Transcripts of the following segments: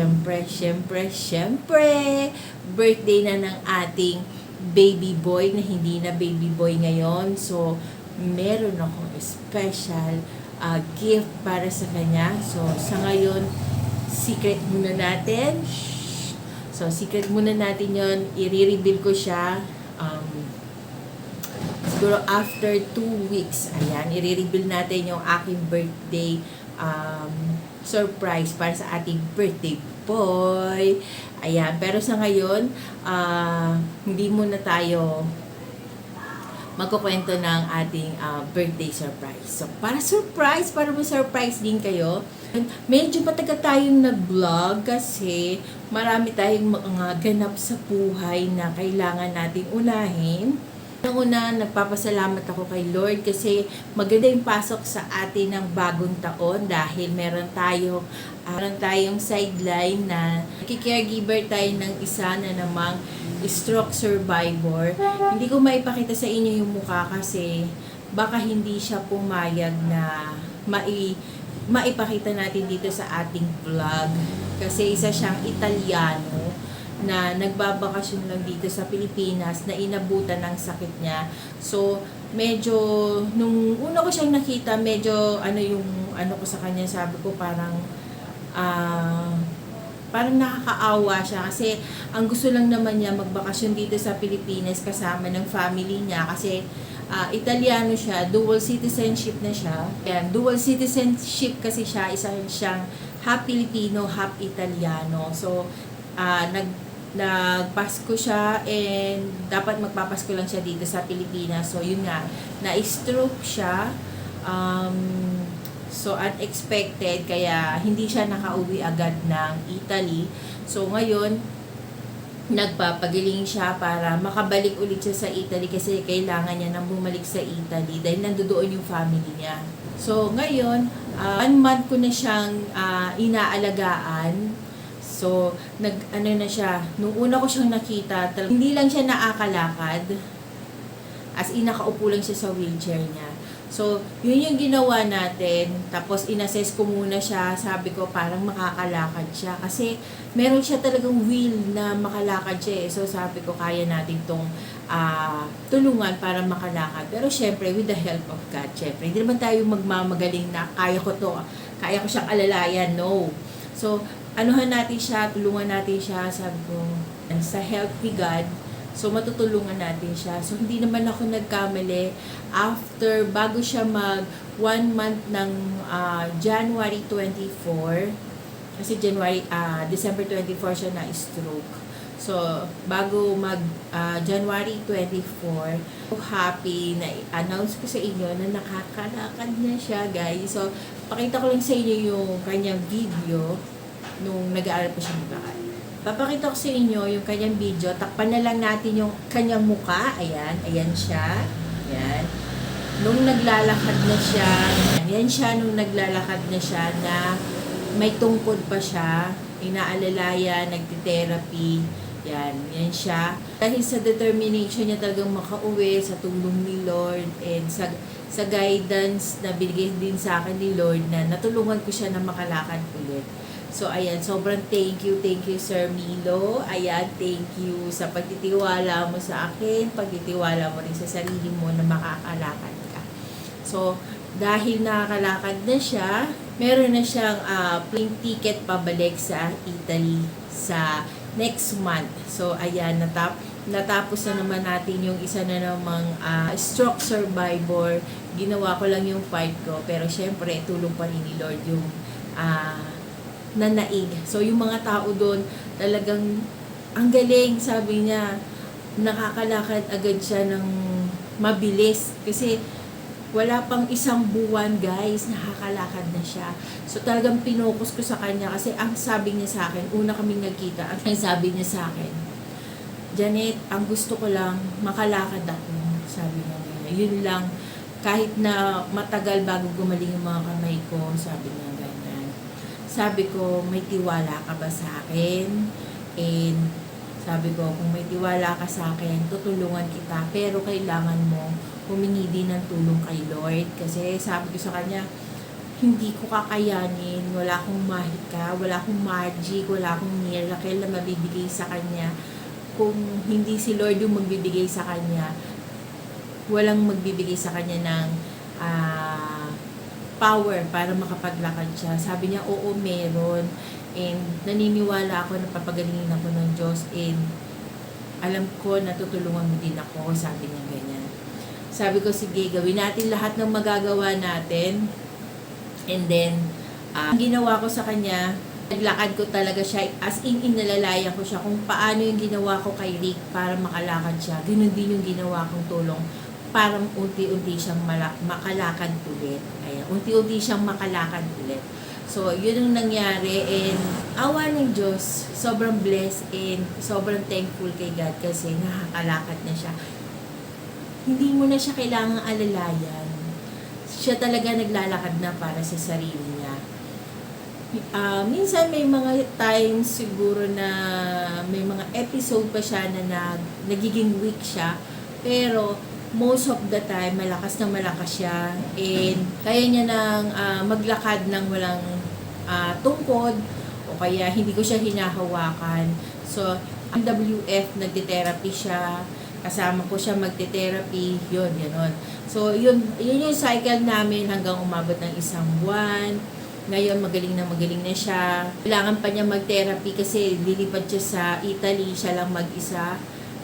syempre, syempre, syempre, birthday na ng ating baby boy na hindi na baby boy ngayon. So, meron akong special uh, gift para sa kanya. So, sa ngayon, secret muna natin. So, secret muna natin yon I-reveal ko siya. Um, siguro after two weeks, ayan, i-reveal natin yung aking birthday um, surprise para sa ating birthday boy. Ayan, pero sa ngayon, ah, hindi muna tayo magkukwento ng ating ah, birthday surprise. So, para surprise, para ma-surprise din kayo, medyo matagal tayong nag-vlog kasi marami tayong mga ganap sa buhay na kailangan nating unahin. Una, nagpapasalamat ako kay Lord kasi maganda yung pasok sa atin ng bagong taon dahil meron tayong, ah, meron tayong sideline na caregiver tayo ng isa na namang stroke survivor. Hindi ko maipakita sa inyo yung mukha kasi baka hindi siya pumayag na mai maipakita natin dito sa ating vlog kasi isa siyang Italiano na nagbabakasyon lang dito sa Pilipinas na inabutan ng sakit niya. So, medyo, nung una ko siyang nakita, medyo, ano yung, ano ko sa kanya, sabi ko parang, ah, parang nakakaawa siya kasi ang gusto lang naman niya magbakasyon dito sa Pilipinas kasama ng family niya kasi ah, Italiano siya, dual citizenship na siya. Ayan, dual citizenship kasi siya, isa siyang half Filipino, half Italiano. So, ah, nag nagpasko siya and dapat magpapasko lang siya dito sa Pilipinas. So, yun nga, na-stroke siya. Um, so, unexpected, kaya hindi siya nakauwi agad ng Italy. So, ngayon, nagpapagaling siya para makabalik ulit siya sa Italy kasi kailangan niya nang bumalik sa Italy dahil nandoon yung family niya. So, ngayon, uh, one month ko na siyang uh, inaalagaan. So, nag, ano na siya, nung una ko siyang nakita, tal- hindi lang siya naakalakad. As in, nakaupo lang siya sa wheelchair niya. So, yun yung ginawa natin. Tapos, inassess ko muna siya. Sabi ko, parang makakalakad siya. Kasi, meron siya talagang will na makalakad siya eh. So, sabi ko, kaya natin tong ah, tulungan para makalakad. Pero, syempre, with the help of God, syempre. Hindi naman tayo magmamagaling na kaya ko to. Kaya ko siyang alalayan. No. So, anuhan natin siya, tulungan natin siya. Sabi ko, sa help ni God, So, matutulungan natin siya. So, hindi naman ako nagkamali. After, bago siya mag one month ng ah, January 24, kasi January, ah, December 24 siya na stroke. So, bago mag ah, January 24, so happy na announce ko sa inyo na nakakalakad na siya, guys. So, pakita ko lang sa inyo yung kanyang video nung nag-aaral pa siya maglakad. Papakita ko sa inyo yung kanyang video. Takpan na lang natin yung kanyang muka. Ayan. Ayan siya. Ayan. Nung naglalakad na siya, ayan siya nung naglalakad na siya na may tungkod pa siya. Inaalalaya, nagtitherapy. Yan, yan siya. Dahil sa determination niya talagang makauwi sa tulong ni Lord and sa sa guidance na binigay din sa akin ni Lord na natulungan ko siya na makalakad ulit. So, ayan, sobrang thank you, thank you, Sir Milo. Ayan, thank you sa pagtitiwala mo sa akin, pagtitiwala mo rin sa sarili mo na makakalakad ka. So, dahil nakakalakad na siya, meron na siyang uh, plane ticket pabalik sa Italy sa next month. So, ayan, natap natapos na naman natin yung isa na namang uh, stroke survivor. Ginawa ko lang yung part ko, pero syempre, tulong pa rin ni Lord yung uh, na naig. So, yung mga tao doon, talagang, ang galing, sabi niya, nakakalakad agad siya ng mabilis. Kasi, wala pang isang buwan, guys, nakakalakad na siya. So, talagang pinokus ko sa kanya kasi ang sabi niya sa akin, una kaming nagkita, ang sabi niya sa akin, Janet, ang gusto ko lang, makalakad ako. Sabi niya, yun lang, kahit na matagal bago gumaling yung mga kamay ko, sabi niya, sabi ko, may tiwala ka ba sa akin? And sabi ko, kung may tiwala ka sa akin, tutulungan kita. Pero kailangan mo humingi din ng tulong kay Lord. Kasi sabi ko sa kanya, hindi ko kakayanin, wala akong mahika, wala akong magic, wala akong miracle na mabibigay sa kanya. Kung hindi si Lord yung magbibigay sa kanya, walang magbibigay sa kanya ng ah, power para makapaglakad siya. Sabi niya, oo, meron. And naniniwala ako na papagalingin ako ng Diyos and alam ko na tutulungan mo din ako, sabi niya ganyan. Sabi ko, sige, gawin natin lahat ng magagawa natin. And then, ang ginawa ko sa kanya, naglakad ko talaga siya, as in, inalalayan ko siya kung paano yung ginawa ko kay Rick para makalakad siya. Ganun din yung ginawa kong tulong para unti-unti siyang mala- makalakad ulit. Ayan, unti-unti siyang makalakad ulit. So, yun ang nangyari and awa ng Diyos, sobrang blessed and sobrang thankful kay God kasi nakakalakad na siya. Hindi mo na siya kailangang alalayan. Siya talaga naglalakad na para sa sarili niya. Ah, minsan may mga times siguro na may mga episode pa siya na nag, nagiging weak siya. Pero most of the time, malakas na malakas siya. And kaya niya nang ah, maglakad ng walang ah, tungkod o kaya hindi ko siya hinahawakan. So, ang WF, nagte-therapy siya. Kasama ko siya magte-therapy. Yun, gano'n. So, yun, yun yung cycle namin hanggang umabot ng isang buwan. Ngayon, magaling na magaling na siya. Kailangan pa niya mag-therapy kasi lilipad siya sa Italy, siya lang mag-isa.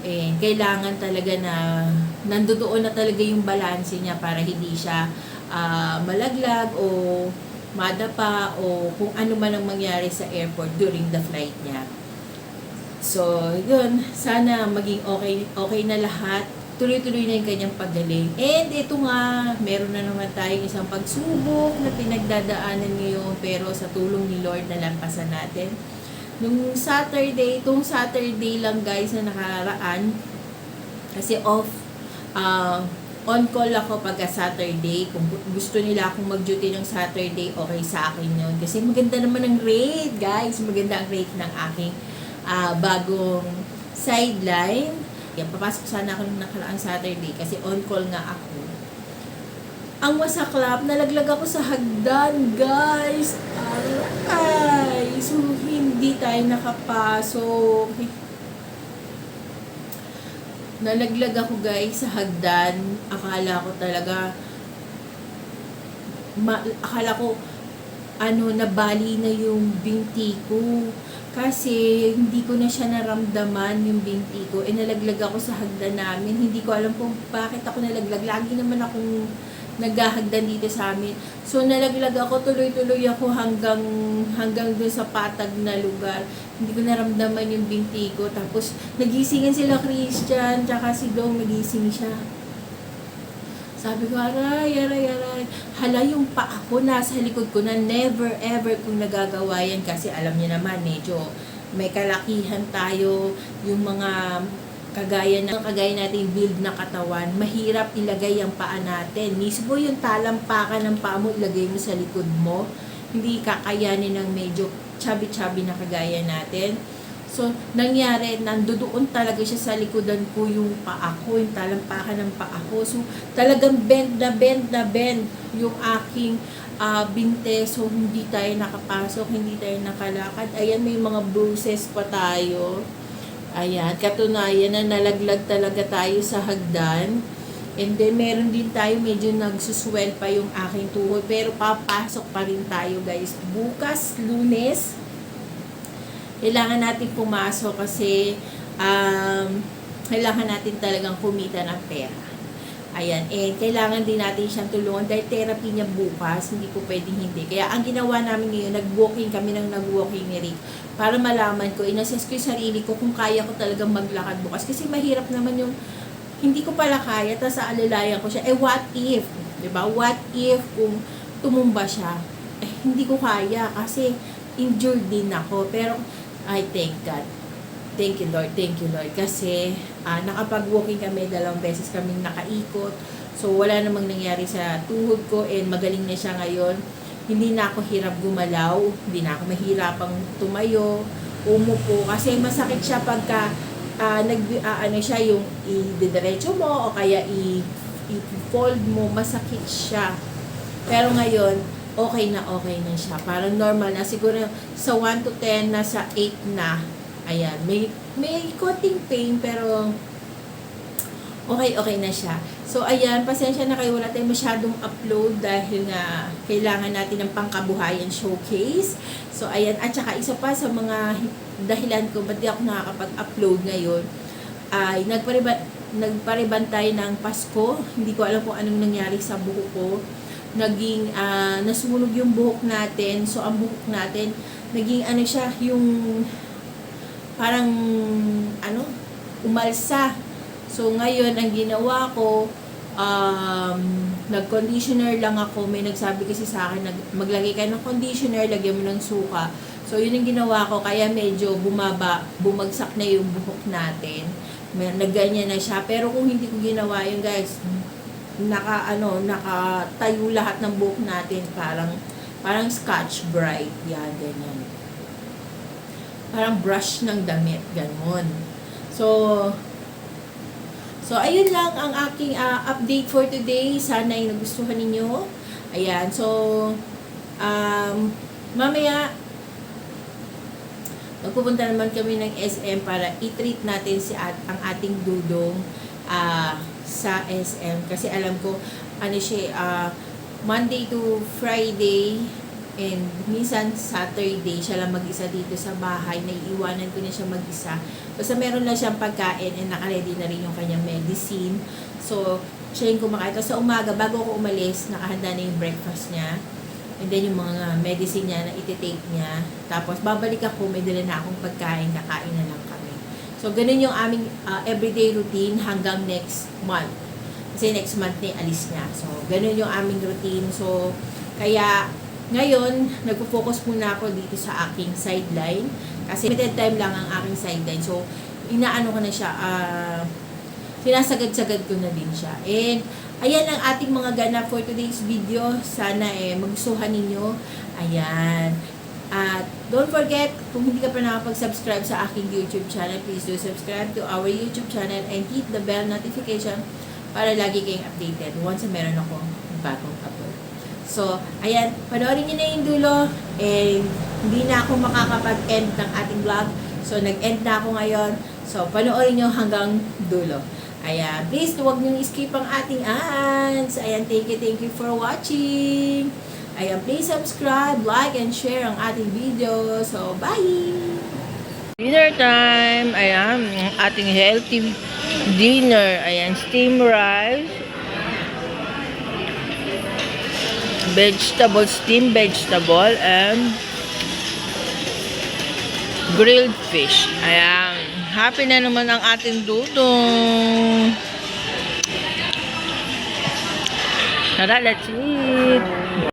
Eh, kailangan talaga na nandoon na talaga yung balanse niya para hindi siya ah, malaglag o madapa o kung ano man ang mangyari sa airport during the flight niya. So, yun. Sana maging okay, okay na lahat. Tuloy-tuloy na yung kanyang paggaling. And ito nga, meron na naman tayong isang pagsubok na pinagdadaanan ngayon pero sa tulong ni Lord na lampasan natin. Nung Saturday, itong Saturday lang guys na nakaraan, kasi off, ah, on call ako pagka Saturday. Kung gusto nila akong mag-duty ng Saturday, okay sa akin yun. Kasi maganda naman ang rate, guys. Maganda ang rate ng aking ah, bagong sideline. Kaya papasok sana ako nung nakaraang Saturday kasi on call nga ako. Ang masaklap, nalaglag ako sa hagdan, guys. Aray! So, hindi tayo nakapasok. Nalaglag ako, guys, sa hagdan. Akala ko talaga, ma- akala ko, ano, nabali na yung binti ko. Kasi, hindi ko na siya naramdaman yung binti ko. E, nalaglag ako sa hagdan namin. Hindi ko alam kung bakit ako nalaglag. Lagi naman akong naghahagdan dito sa amin. So, nalaglag ako, tuloy-tuloy ako hanggang, hanggang dun sa patag na lugar. Hindi ko naramdaman yung binti ko. Tapos, nagisingan sila Christian, tsaka si Dong, nagising siya. Sabi ko, aray, aray, aray. Hala, yung paa ko nasa likod ko na never ever kung nagagawa yan. Kasi alam niyo naman, medyo may kalakihan tayo. Yung mga kagaya ng kagaya natin build na katawan, mahirap ilagay ang paa natin. Mismo yung talampakan ng paa mo, ilagay mo sa likod mo. Hindi kakayanin ng medyo chubby-chubby na kagaya natin. So, nangyari, nandoon talaga siya sa likodan ko yung paa ko, yung talampakan ng paa ko. So, talagang bend na bend na bend yung aking ah, binte. So, hindi tayo nakapasok, hindi tayo nakalakad. Ayan, may mga bruises pa tayo. Ayan, katunayan na nalaglag talaga tayo sa hagdan. And then, meron din tayo, medyo nagsuswell pa yung aking tuhod. Pero papasok pa rin tayo, guys. Bukas, lunes, kailangan natin pumasok kasi um, kailangan natin talagang kumita ng pera. Ayan, eh, kailangan din natin siyang tulungan dahil therapy niya bukas, hindi po pwedeng hindi. Kaya ang ginawa namin ngayon, nag-walking kami ng nag-walking ni Rick para malaman ko, inassess ko yung sarili ko kung kaya ko talagang maglakad bukas. Kasi mahirap naman yung hindi ko pala kaya, tapos alalayan ko siya. Eh, what if? ba What if kung tumumba siya? Eh, hindi ko kaya kasi injured din ako. Pero, I thank God. Thank you, Lord. Thank you, Lord. Kasi, ah, nakapag-walking kami, dalawang beses kami nakaikot. So, wala namang nangyari sa tuhod ko and magaling na siya ngayon. Hindi na ako hirap gumalaw. Hindi na ako mahirapang tumayo, umupo. Kasi masakit siya pagka ah, nag, ah, ano siya, yung i-diretso mo o kaya i-fold mo, masakit siya. Pero ngayon, okay na okay na siya. Parang normal na. Siguro sa 1 to 10, nasa 8 na. Ayan. May, may konting pain, pero okay, okay na siya. So, ayan, pasensya na kayo, wala tayong masyadong upload dahil nga kailangan natin ng pangkabuhayan showcase. So, ayan, at saka isa pa sa mga dahilan ko, ba't di ako nakakapag-upload ngayon, ay nagpariban, nagpariban tayo ng Pasko. Hindi ko alam kung anong nangyari sa buhok ko. Naging, ah, nasunog yung buhok natin. So, ang buhok natin, naging ano siya, yung parang, ano, umalsa. So, ngayon, ang ginawa ko, um, nag-conditioner lang ako. May nagsabi kasi sa akin, maglagay ka ng conditioner, lagyan mo ng suka. So, yun ang ginawa ko. Kaya medyo bumaba, bumagsak na yung buhok natin. Nagganyan na siya. Pero kung hindi ko ginawa yun, guys, naka, ano, nakatayo lahat ng buhok natin. Parang, parang scotch bright. Yan, ganyan. Parang brush ng damit. Ganon. So, So, ayun lang ang aking ah, update for today. Sana ay nagustuhan ninyo. Ayan. So, um, mamaya, magpupunta naman kami ng SM para i-treat natin si at, ang ating dudong ah, sa SM. Kasi alam ko, ano siya, ah, Monday to Friday and minsan Saturday siya lang mag-isa dito sa bahay. Naiiwanan ko na siya mag-isa. Basta meron lang siyang pagkain and naka-ready na rin yung kanyang medicine. So, siya yung kumakain. Tapos sa umaga, bago ako umalis, nakahanda na yung breakfast niya. And then yung mga medicine niya na iti-take niya. Tapos babalik ako, may dala na akong pagkain, na. So, ganun yung aming uh, everyday routine hanggang next month. Kasi next month na alis niya. So, ganun yung aming routine. So, kaya ngayon, nagpo-focus muna ako dito sa aking sideline. Kasi limited time lang ang aking sideline. So, inaano ko na siya, ah, sinasagad-sagad ko na din siya. And, ayan ang ating mga ganap for today's video. Sana eh, magustuhan ninyo. Ayan. Don't forget, kung hindi ka pa nakapag-subscribe sa aking YouTube channel, please do subscribe to our YouTube channel and hit the bell notification para lagi kayong updated once meron akong bagong upload. So, ayan, panoorin nyo na yung dulo and hindi na ako makakapag-end ng ating vlog. So, nag-end na ako ngayon. So, panoorin nyo hanggang dulo. Ayan, please huwag nyo skip ang ating ads. Ayan, thank you, thank you for watching. Ayan, please subscribe, like, and share ang ating video. So, bye! Dinner time. Ayan, ating healthy dinner. Ayan, steam rice. Vegetable, steamed vegetable, and grilled fish. Ayan. Happy na naman ang ating dudong. Tara, let's eat.